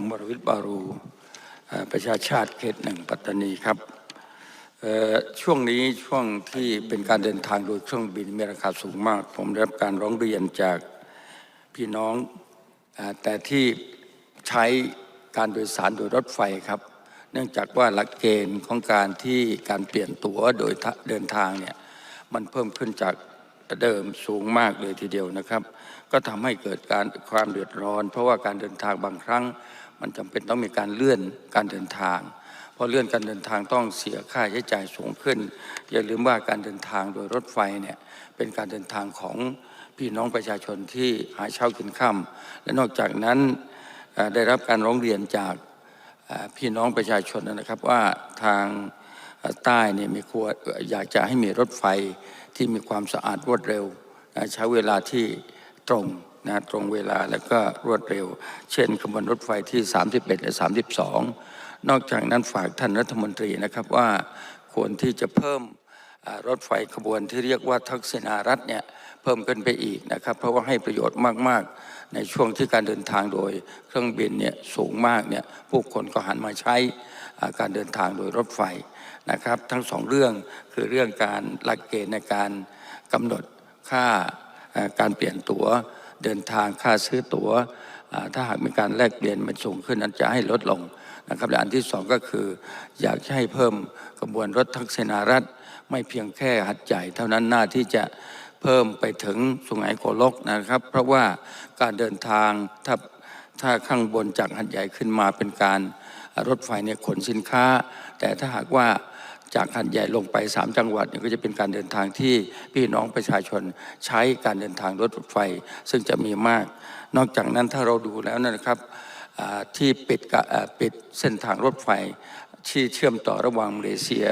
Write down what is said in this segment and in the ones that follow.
ผมวรวิทย์บารูประชาชาติเขตหนึ่งปัตตานีครับช่วงนี้ช่วงที่เป็นการเดินทางโดยเครื่องบินมีราคาสูงมาก ผมได้รับการร้องเรียนจากพี่น้องอแต่ที่ใช้การโดยสารโดยรถไฟครับ เนื่องจากว่าหลักเกณฑ์ของการที่การเปลี่ยนตั๋วโดยเดินทางเนี่ยมันเพิ่มขึ้นจากเดิมสูงมากเลยทีเดียวนะครับ ก็ทำให้เกิดการความเดือดร้อน เพราะว่าการเดินทางบางครั้ง มันจำเป็นต้องมีการเลื่อนการเดินทางเพราะเลื่อนการเดินทางต้องเสียค่าใช้จ่ายสูงขึ้น อย่าลืมว่าการเดินทางโดยรถไฟเนี่ยเป็นการเดินทางของพี่น้องประชาชนที่หาเช้ากินค่ำและนอกจากนั้นได้รับการร้องเรียนจากพี่น้องประชาชนนะครับว่าทางใต้เนี่ยมีควรอยากจะให้มีรถไฟที่มีความสะอาดรวดเร็ว ใช้เวลาที่ ตรงนะตรงเวลาแล้วก็รวดเร็ว เช่นขบวนรถไฟที่ 31 และ 32 นอกจากนั้นฝากท่านรัฐมนตรีนะครับว่าควรที่จะเพิ่มรถไฟขบวนที่เรียกว่าทักษิณารัฐเนี่ยเพิ่มขึ้นไปอีกนะครับ เพราะว่าให้ประโยชน์มาก ๆ ในช่วงที่การเดินทางโดยเครื่องบินเนี่ยสูงมากเนี่ยผู้คนก็หันมาใช้การเดินทางโดยรถไฟนะครับ ทั้งสองเรื่องคือเรื่องการหลักเกณฑ์ในการกำหนดค่า การเปลี่ยนตั๋วเดินทางค่าซื้อตั๋วถ้าหากมีการแลกเปลี่ยนมันสูงขึ้นนั้นจะให้ลดลงนะครับและอันที่สองก็คือ อยากให้เพิ่มกระบวนรถทักษิณารัฐ ไม่เพียงแค่หัดใหญ่เท่านั้นหน้าที่จะเพิ่มไปถึงสุไหงโกลกนะครับ เพราะว่าการเดินทางถ้าถ้าข้างบนจากหัดใหญ่ขึ้นมาเป็นการรถไฟเนี่ยขนสินค้า แต่ถ้าหากว่า จากหัดใหญ่ลงไป 3 จังหวัดก็จะเป็นการเดินทางที่พี่น้องประชาชนใช้การเดินทางรถไฟ ซึ่งจะมีมาก นอกจากนั้นถ้าเราดูแล้วนะครับที่ปิดปิดเส้นทางรถไฟที่เชื่อมต่อระหว่างมาเลเซีย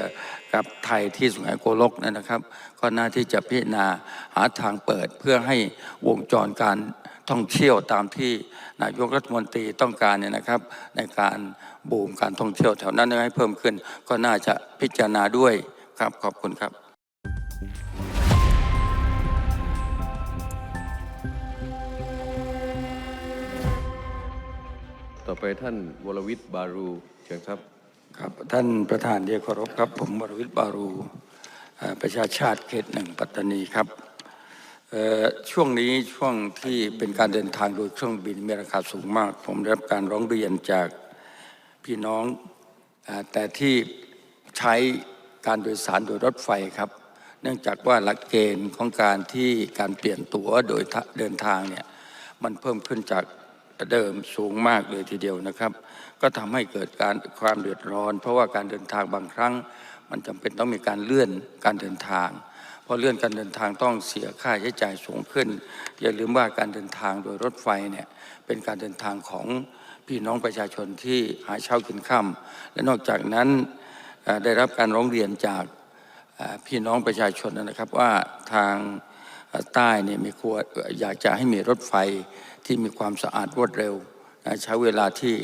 กับไทยที่สุไหงโกลกนั่นนะครับ ก็น่าที่จะพิจารณาหาทางเปิดเพื่อให้วงจรการ ท่องเที่ยวตามที่นายกรัฐมนตรีต้องการเนี่ยนะครับ ในการบูมการท่องเที่ยวแถวนั้นให้เพิ่มขึ้น ก็น่าจะพิจารณาด้วยครับขอบคุณครับต่อไปท่านวรวิทย์บารูเชิญครับครับท่านประธานที่เคารพครับ ผมวรวิทย์บารูเอ่อประชาชาติเขตหนึ่งปัตตานีครับเอ่อ ช่วงนี้ช่วงที่เป็นการเดินทางโดยเครื่องบินมีราคาสูงมาก ผมได้รับการร้องเรียนจากพี่น้องอแต่ที่ใช้การโดยสารโดยรถไฟครับ เนื่องจากว่าหลักเกณฑ์ของการที่การเปลี่ยนตั๋วโดยเดินทางเนี่ยมันเพิ่มขึ้นจากเดิมสูงมากเลยทีเดียวนะครับ ก็ทำให้เกิดการความเดือดร้อน เพราะว่าการเดินทางบางครั้ง มันจำเป็นต้องมีการเลื่อนการเดินทาง พราะเลื่อนการเดินทางต้องเสียค่าใช้จ่ายสูงขึ้น อย่าลืมว่าการเดินทางโดยรถไฟเนี่ยเป็นการเดินทางของพี่น้องประชาชนที่หาเช้ากินค่ำและนอกจากนั้นได้รับการร้องเรียนจากพี่น้องประชาชนนะครับว่าทางใต้เนี่ยมีควรอยากจะให้มีรถไฟที่มีความสะอาดรวดเร็ว ใช้เวลาที่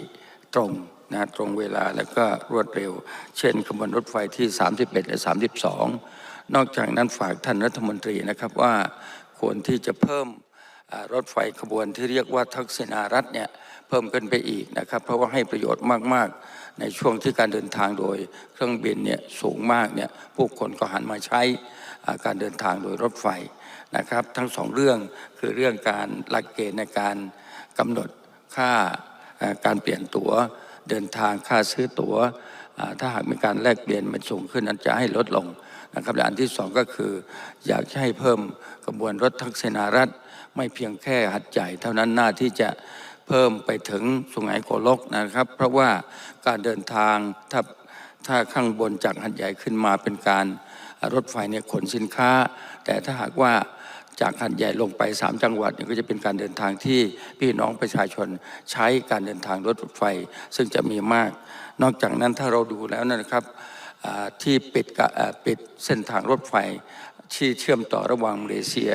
ตรง นะตรงเวลาแล้วก็รวดเร็ว เช่นขบวนรถไฟที่ 31 และ 32 นอกจากนั้นฝากท่านรัฐมนตรีนะครับว่าควรที่จะเพิ่มรถไฟขบวนที่เรียกว่าทักษิณารัฐเนี่ยเพิ่มขึ้นไปอีกนะครับ เพราะว่าให้ประโยชน์มาก ๆ ในช่วงที่การเดินทางโดยเครื่องบินเนี่ยสูงมากเนี่ยผู้คนก็หันมาใช้การเดินทางโดยรถไฟนะครับ ทั้งสองเรื่องคือเรื่องการหลักเกณฑ์ในการกำหนดค่าอ่าการเปลี่ยนตั๋ว เดินทางค่าซื้อตั๋วถ้าหากมีการแลกเปลี่ยนมันสูงขึ้นนั้นจะให้ลดลงนะครับและอันที่สองก็คือ อยากให้เพิ่มกระบวนรถทักษิณารัฐ ไม่เพียงแค่หัดใหญ่เท่านั้นหน้าที่จะเพิ่มไปถึงสุไหงโกลกนะครับ เพราะว่าการเดินทางถ้าถ้าข้างบนจากหัดใหญ่ขึ้นมาเป็นการรถไฟเนี่ยขนสินค้า แต่ถ้าหากว่า จากหัดใหญ่ลงไป3จังหวัดนี่ก็จะเป็นการเดินทางที่พี่น้องประชาชนใช้การเดินทางรถไฟ ซึ่งจะมีมาก นอกจากนั้นถ้าเราดูแล้วนะครับที่ปิดปิดเส้นทางรถไฟที่เชื่อมต่อระหว่างมาเลเซีย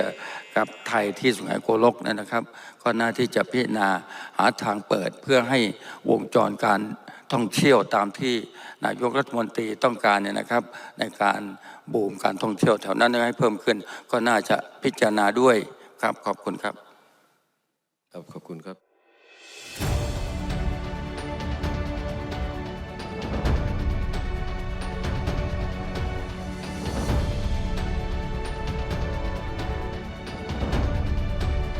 กับไทยที่สุไหงโกลกนั่นนะครับ ก็น่าที่จะพิจารณาหาทางเปิดเพื่อให้วงจรการ ท่องเที่ยวตามที่นายกรัฐมนตรีต้องการเนี่ยนะครับ ในการบูมการท่องเที่ยวแถวนั้นให้เพิ่มขึ้น ก็น่าจะพิจารณาด้วยครับขอบคุณครับ ครับขอบคุณครับ